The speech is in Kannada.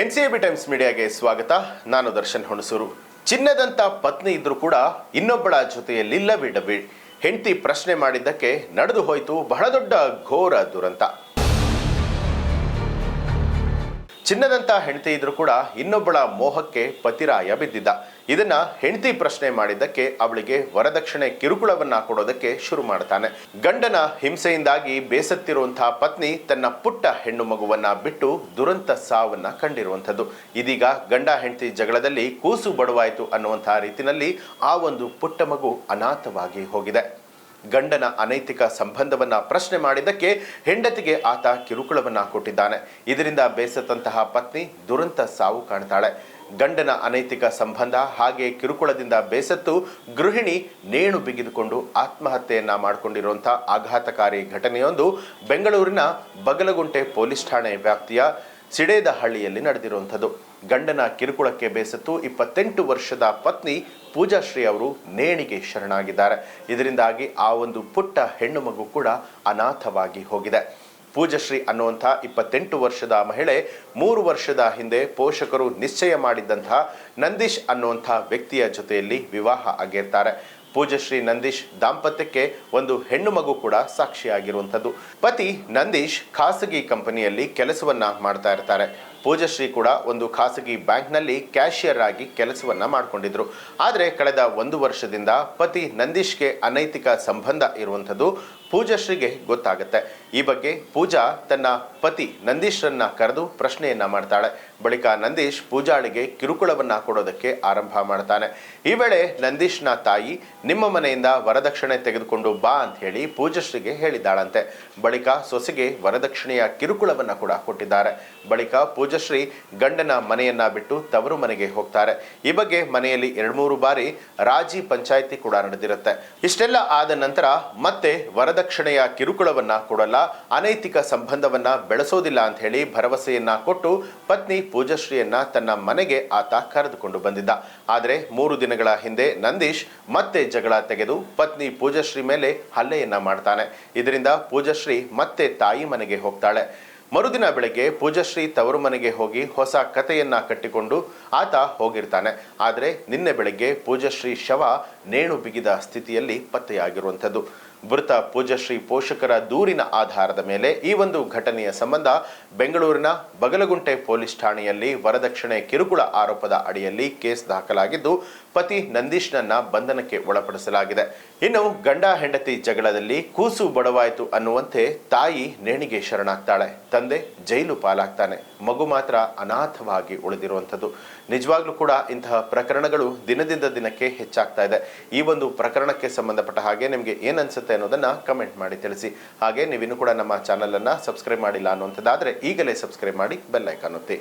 ಎನ್ ಸಿ ಬಿ ಟೈಮ್ಸ್ ಮೀಡಿಯಾಗೆ ಸ್ವಾಗತ. ನಾನು ದರ್ಶನ್ ಹುಣಸೂರು. ಚಿನ್ನದಂತ ಪತ್ನಿ ಇದ್ರೂ ಕೂಡ ಇನ್ನೊಬ್ಬಳ ಜೊತೆಯಲ್ಲಿ ಲವಿಡಬಿ ಹೆಂಡತಿ ಪ್ರಶ್ನೆ ಮಾಡಿದ್ದಕ್ಕೆ ನಡೆದು ಹೋಯಿತು ಬಹಳ ದೊಡ್ಡ ಘೋರ ದುರಂತ. ಚಿನ್ನದಂತ ಹೆಂಡತಿ ಇದ್ರೂ ಕೂಡ ಇನ್ನೊಬ್ಬಳ ಮೋಹಕ್ಕೆ ಪತಿರಾಯ ಬಿದ್ದಿದ್ದ. ಇದನ್ನ ಹೆಂಡತಿ ಪ್ರಶ್ನೆ ಮಾಡಿದ್ದಕ್ಕೆ ಅವಳಿಗೆ ವರದಕ್ಷಿಣೆ ಕಿರುಕುಳವನ್ನ ಕೊಡೋದಕ್ಕೆ ಶುರು ಮಾಡ್ತಾನೆ. ಗಂಡನ ಹಿಂಸೆಯಿಂದಾಗಿ ಬೇಸತ್ತಿರುವಂತಹ ಪತ್ನಿ ತನ್ನ ಪುಟ್ಟ ಹೆಣ್ಣು ಮಗುವನ್ನ ಬಿಟ್ಟು ದುರಂತ ಸಾವನ್ನ ಕಂಡಿರುವಂಥದ್ದು. ಇದೀಗ ಗಂಡ ಹೆಂಡತಿ ಜಗಳದಲ್ಲಿ ಕೂಸು ಬಡವಾಯಿತು ಅನ್ನುವಂತಹ ರೀತಿಯಲ್ಲಿ ಆ ಒಂದು ಪುಟ್ಟ ಮಗು ಅನಾಥವಾಗಿ ಹೋಗಿದೆ. ಗಂಡನ ಅನೈತಿಕ ಸಂಬಂಧವನ್ನ ಪ್ರಶ್ನೆ ಮಾಡಿದ್ದಕ್ಕೆ ಹೆಂಡತಿಗೆ ಆತ ಕಿರುಕುಳವನ್ನ ಕೊಟ್ಟಿದ್ದಾನೆ. ಇದರಿಂದ ಬೇಸತ್ತಂತಹ ಪತ್ನಿ ದುರಂತ ಸಾವು ಕಾಣ್ತಾಳೆ. ಗಂಡನ ಅನೈತಿಕ ಸಂಬಂಧ ಹಾಗೆ ಕಿರುಕುಳದಿಂದ ಬೇಸತ್ತು ಗೃಹಿಣಿ ನೇಣು ಬಿಗಿದುಕೊಂಡು ಆತ್ಮಹತ್ಯೆಯನ್ನ ಮಾಡಿಕೊಂಡಿರುವಂತಹ ಆಘಾತಕಾರಿ ಘಟನೆಯೊಂದು ಬೆಂಗಳೂರಿನ ಬಗಲಗುಂಟೆ ಪೊಲೀಸ್ ಠಾಣೆ ವ್ಯಾಪ್ತಿಯ ಸಿಡೇದಹಳ್ಳಿಯಲ್ಲಿ ನಡೆದಿರುವಂಥದ್ದು. ಗಂಡನ ಕಿರುಕುಳಕ್ಕೆ ಬೇಸತ್ತು ಇಪ್ಪತ್ತೆಂಟು ವರ್ಷದ ಪತ್ನಿ ಪೂಜಾಶ್ರೀ ಅವರು ನೇಣಿಗೆ ಶರಣಾಗಿದ್ದಾರೆ. ಇದರಿಂದಾಗಿ ಆ ಒಂದು ಪುಟ್ಟ ಹೆಣ್ಣು ಮಗು ಕೂಡ ಅನಾಥವಾಗಿ ಹೋಗಿದೆ. ಪೂಜಶ್ರೀ ಅನ್ನುವಂಥ ಇಪ್ಪತ್ತೆಂಟು ವರ್ಷದ ಮಹಿಳೆ ಮೂರು ವರ್ಷದ ಹಿಂದೆ ಪೋಷಕರು ನಿಶ್ಚಯ ಮಾಡಿದ್ದಂತಹ ನಂದೀಶ್ ಅನ್ನುವಂಥ ವ್ಯಕ್ತಿಯ ಜೊತೆಯಲ್ಲಿ ವಿವಾಹ ಆಗಿರ್ತಾರೆ ಪೂಜಶ್ರೀ ನಂದೀಶ್ ದಾಂಪತ್ಯಕ್ಕೆ ಒಂದು ಹೆಣ್ಣು ಮಗು ಕೂಡ ಸಾಕ್ಷಿಯಾಗಿರುವಂಥದ್ದು. ಪತಿ ನಂದೀಶ್ ಖಾಸಗಿ ಕಂಪನಿಯಲ್ಲಿ ಕೆಲಸವನ್ನ ಮಾಡ್ತಾ ಇರ್ತಾರೆ. ಪೂಜಶ್ರೀ ಕೂಡ ಒಂದು ಖಾಸಗಿ ಬ್ಯಾಂಕ್ನಲ್ಲಿ ಕ್ಯಾಶಿಯರ್ ಆಗಿ ಕೆಲಸವನ್ನ ಮಾಡಿಕೊಂಡಿದ್ರು. ಆದರೆ ಕಳೆದ ಒಂದು ವರ್ಷದಿಂದ ಪತಿ ನಂದೀಶ್ಗೆ ಅನೈತಿಕ ಸಂಬಂಧ ಇರುವಂಥದ್ದು ಪೂಜಶ್ರೀಗೆ ಗೊತ್ತಾಗುತ್ತೆ. ಈ ಬಗ್ಗೆ ಪೂಜಾ ತನ್ನ ಪತಿ ನಂದೀಶ್ರನ್ನ ಕರೆದು ಪ್ರಶ್ನೆಯನ್ನ ಮಾಡ್ತಾಳೆ. ಬಳಿಕ ನಂದೀಶ್ ಪೂಜಾಳಿಗೆ ಕಿರುಕುಳವನ್ನ ಕೊಡೋದಕ್ಕೆ ಆರಂಭ ಮಾಡ್ತಾನೆ. ಈ ವೇಳೆ ನಂದೀಶ್ನ ತಾಯಿ, ನಿಮ್ಮ ಮನೆಯಿಂದ ವರದಕ್ಷಿಣೆ ತೆಗೆದುಕೊಂಡು ಬಾ ಅಂತ ಹೇಳಿ ಪೂಜಶ್ರೀಗೆ ಹೇಳಿದ್ದಾಳಂತೆ. ಬಳಿಕ ಸೊಸೆಗೆ ವರದಕ್ಷಿಣೆಯ ಕಿರುಕುಳವನ್ನ ಕೂಡ ಕೊಟ್ಟಿದ್ದಾರೆ. ಬಳಿಕ ಪೂಜಶ್ರೀ ಗಂಡನ ಮನೆಯನ್ನ ಬಿಟ್ಟು ತವರು ಮನೆಗೆ ಹೋಗ್ತಾರೆ. ಈ ಬಗ್ಗೆ ಮನೆಯಲ್ಲಿ ಎರಡ್ ಮೂರು ಬಾರಿ ರಾಜಿ ಪಂಚಾಯಿತಿ ಕೂಡ ನಡೆದಿರುತ್ತೆ. ಇಷ್ಟೆಲ್ಲ ಆದ ನಂತರ ಮತ್ತೆ ವರದಕ್ಷಿಣೆಯ ಕಿರುಕುಳವನ್ನ ಕೊಡಲ್ಲ, ಅನೈತಿಕ ಸಂಬಂಧವನ್ನ ಬೆಳೆಸೋದಿಲ್ಲ ಅಂತ ಹೇಳಿ ಭರವಸೆಯನ್ನ ಕೊಟ್ಟು ಪತ್ನಿ ಪೂಜಶ್ರೀಯನ್ನ ತನ್ನ ಮನೆಗೆ ಆತ ಕರೆದುಕೊಂಡು ಬಂದಿದ್ದ. ಆದರೆ ಮೂರು ದಿನಗಳ ಹಿಂದೆ ನಂದೀಶ್ ಮತ್ತೆ ಜಗಳ ತೆಗೆದು ಪತ್ನಿ ಪೂಜಶ್ರೀ ಮೇಲೆ ಹಲ್ಲೆಯನ್ನ ಮಾಡ್ತಾನೆ. ಇದರಿಂದ ಪೂಜಶ್ರೀ ಮತ್ತೆ ತಾಯಿ ಮನೆಗೆ ಹೋಗ್ತಾಳೆ. ಮರುದಿನ ಬೆಳಗ್ಗೆ ಪೂಜಶ್ರೀ ತವರು ಮನೆಗೆ ಹೋಗಿ ಹೊಸ ಕಥೆಯನ್ನ ಕಟ್ಟಿಕೊಂಡು ಆತ ಹೋಗಿರ್ತಾನೆ. ಆದರೆ ನಿನ್ನೆ ಬೆಳಗ್ಗೆ ಪೂಜಶ್ರೀ ಶವ ನೇಣು ಬಿಗಿದ ಸ್ಥಿತಿಯಲ್ಲಿ ಪತ್ತೆಯಾಗಿರುವಂಥದ್ದು. ಮೃತ ಪೂಜಶ್ರೀ ಪೋಷಕರ ದೂರಿನ ಆಧಾರದ ಮೇಲೆ ಈ ಒಂದು ಘಟನೆಯ ಸಂಬಂಧ ಬೆಂಗಳೂರಿನ ಬಗಲಗುಂಟೆ ಪೊಲೀಸ್ ಠಾಣೆಯಲ್ಲಿ ವರದಕ್ಷಿಣೆ ಕಿರುಕುಳ ಆರೋಪದ ಅಡಿಯಲ್ಲಿ ಕೇಸ್ ದಾಖಲಾಗಿದ್ದು ಪತಿ ನಂದೀಶ್ನನ್ನ ಬಂಧನಕ್ಕೆ ಒಳಪಡಿಸಲಾಗಿದೆ. ಇನ್ನು ಗಂಡ ಹೆಂಡತಿ ಜಗಳದಲ್ಲಿ ಕೂಸು ಬಡವಾಯಿತು ಅನ್ನುವಂತೆ ತಾಯಿ ನೇಣಿಗೆ ಶರಣಾಗ್ತಾಳೆ. ತಂದೆ ಜೈಲು ಪಾಲಾಗ್ತಾನೆ. ಮಗು ಮಾತ್ರ ಅನಾಥವಾಗಿ ಉಳಿದಿರುವಂಥದ್ದು. ನಿಜವಾಗ್ಲೂ ಕೂಡ ಇಂತಹ ಪ್ರಕರಣಗಳು ದಿನದಿಂದ ದಿನಕ್ಕೆ ಹೆಚ್ಚಾಗ್ತಾ ಇದೆ. ಈ ಒಂದು ಪ್ರಕರಣಕ್ಕೆ ಸಂಬಂಧಪಟ್ಟ ಹಾಗೆ ನಿಮಗೆ ಏನ್ ಅನ್ಸುತ್ತೆ ಅನ್ನೋದನ್ನ ಕಮೆಂಟ್ ಮಾಡಿ ತಿಳಿಸಿ. ಹಾಗೆ ನೀವಿನ್ನೂ ಕೂಡ ನಮ್ಮ ಚಾನೆಲ್ ಅನ್ನ ಸಬ್ಸ್ಕ್ರೈಬ್ ಮಾಡಿಲ್ಲ ಅನ್ನುವಂಥದ್ದಾದ್ರೆ ಈಗಲೇ ಸಬ್ಸ್ಕ್ರೈಬ್ ಮಾಡಿ ಬೆಲ್ ಐಕಾನ್ ಒತ್ತಿ.